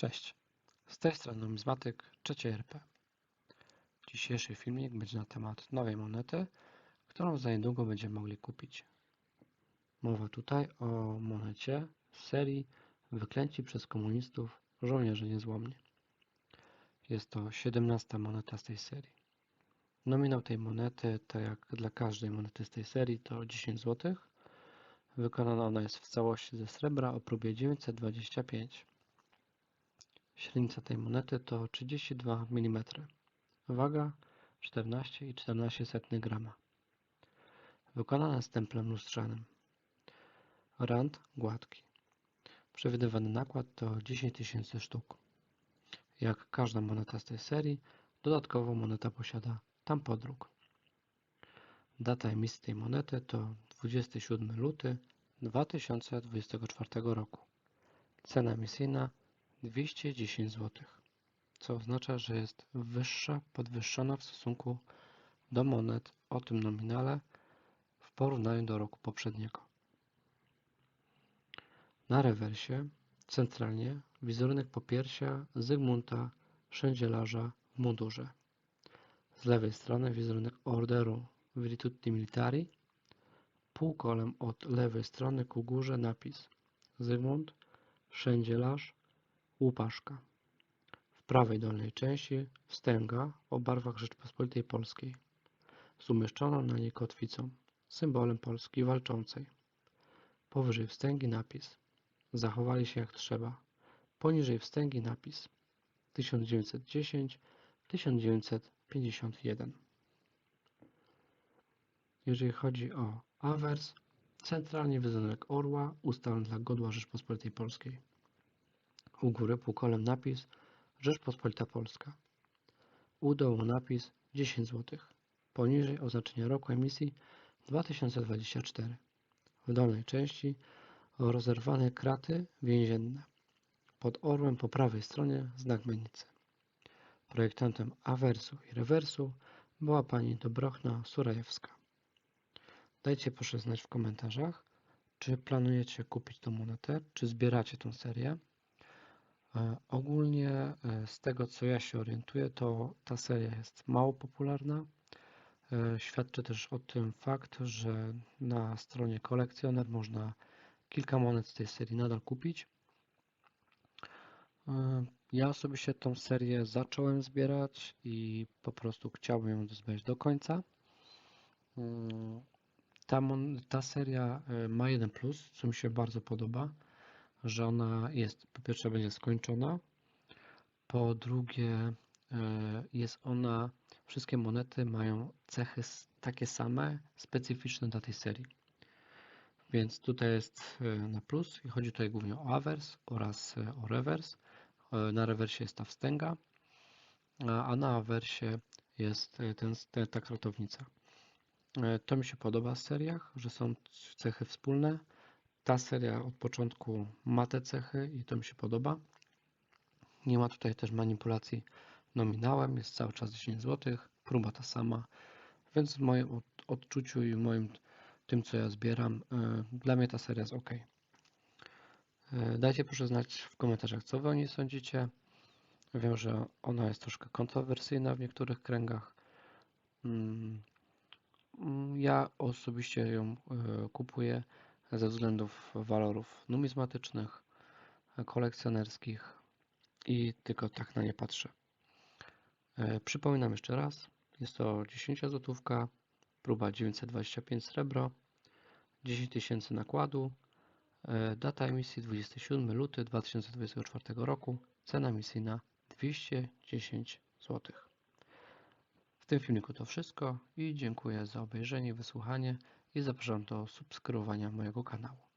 Cześć, z tej strony numizmatyk trzeciej RP. Dzisiejszy filmik będzie na temat nowej monety, którą za niedługo będziemy mogli kupić. Mowa tutaj o monecie z serii Wyklęci przez komunistów żołnierze niezłomni. Jest to 17 moneta z tej serii. Nominał tej monety, tak jak dla każdej monety z tej serii, to 10 zł. Wykonana ona jest w całości ze srebra o próbie 925. Średnica tej monety to 32 mm. Waga 14,14 grama. Wykonana jest templem lustrzanym. Rand gładki. Przewidywany nakład to 10 tysięcy sztuk. Jak każda moneta z tej serii, dodatkowo moneta posiada tampodruk. Data emisji tej monety to 27 luty 2024 roku. Cena emisyjna 210 zł, co oznacza, że jest wyższa, podwyższona w stosunku do monet o tym nominale w porównaniu do roku poprzedniego. Na rewersie centralnie wizerunek popiersia Zygmunta Szędzielarza w mundurze. Z lewej strony wizerunek orderu Virtuti Militari. Półkolem od lewej strony ku górze napis Zygmunt Szędzielarz Łupaszka. W prawej dolnej części wstęga o barwach Rzeczpospolitej Polskiej z umieszczoną na niej kotwicą, symbolem Polski walczącej. Powyżej wstęgi napis Zachowali się jak trzeba. Poniżej wstęgi napis 1910-1951. Jeżeli chodzi o awers, centralnie wizerunek orła ustalony dla godła Rzeczpospolitej Polskiej. U góry półkolem napis Rzeczpospolita Polska. U dołu napis 10 zł. Poniżej oznaczenie roku emisji 2024. W dolnej części rozerwane kraty więzienne. Pod orłem po prawej stronie znak mennicy. Projektantem awersu i rewersu była pani Dobrochna Surajewska. Dajcie proszę znać w komentarzach, czy planujecie kupić tą monetę, czy zbieracie tą serię. E, ogólnie e, z tego co ja się orientuję, to ta seria jest mało popularna. E, świadczy też o tym fakt, że na stronie kolekcjoner można kilka monet z tej serii nadal kupić. Ja osobiście tą serię zacząłem zbierać i po prostu chciałbym ją zbierać do końca. Ta, ta seria ma jeden plus, co mi się bardzo podoba że ona jest, po pierwsze będzie skończona, po drugie e, jest ona, wszystkie monety mają cechy takie same, specyficzne dla tej serii. Więc tutaj jest e, na plus i chodzi tutaj głównie o awers oraz e, o rewers. Na rewersie jest ta wstęga, a na awersie jest ten, ten, ta kratownica. To mi się podoba w seriach, że są cechy wspólne, ta seria od początku ma te cechy i to mi się podoba. Nie ma tutaj też manipulacji nominałem, jest cały czas 10 zł, próba ta sama, więc w moim odczuciu i w moim tym, co ja zbieram, e, dla mnie ta seria jest ok. E, dajcie proszę znać w komentarzach, co Wy o niej sądzicie. Wiem, że ona jest troszkę kontrowersyjna w niektórych kręgach. Mm, mm, ja osobiście ją e, kupuję ze względów walorów numizmatycznych, kolekcjonerskich i tylko tak na nie patrzę. E, przypominam jeszcze raz, jest to 10 złotówka, próba 925 srebro, 10 tysięcy nakładu, e, data emisji 27 luty 2024 roku, cena emisyjna 210 zł. W tym filmiku to wszystko i dziękuję za obejrzenie, wysłuchanie i zapraszam do subskrybowania mojego kanału.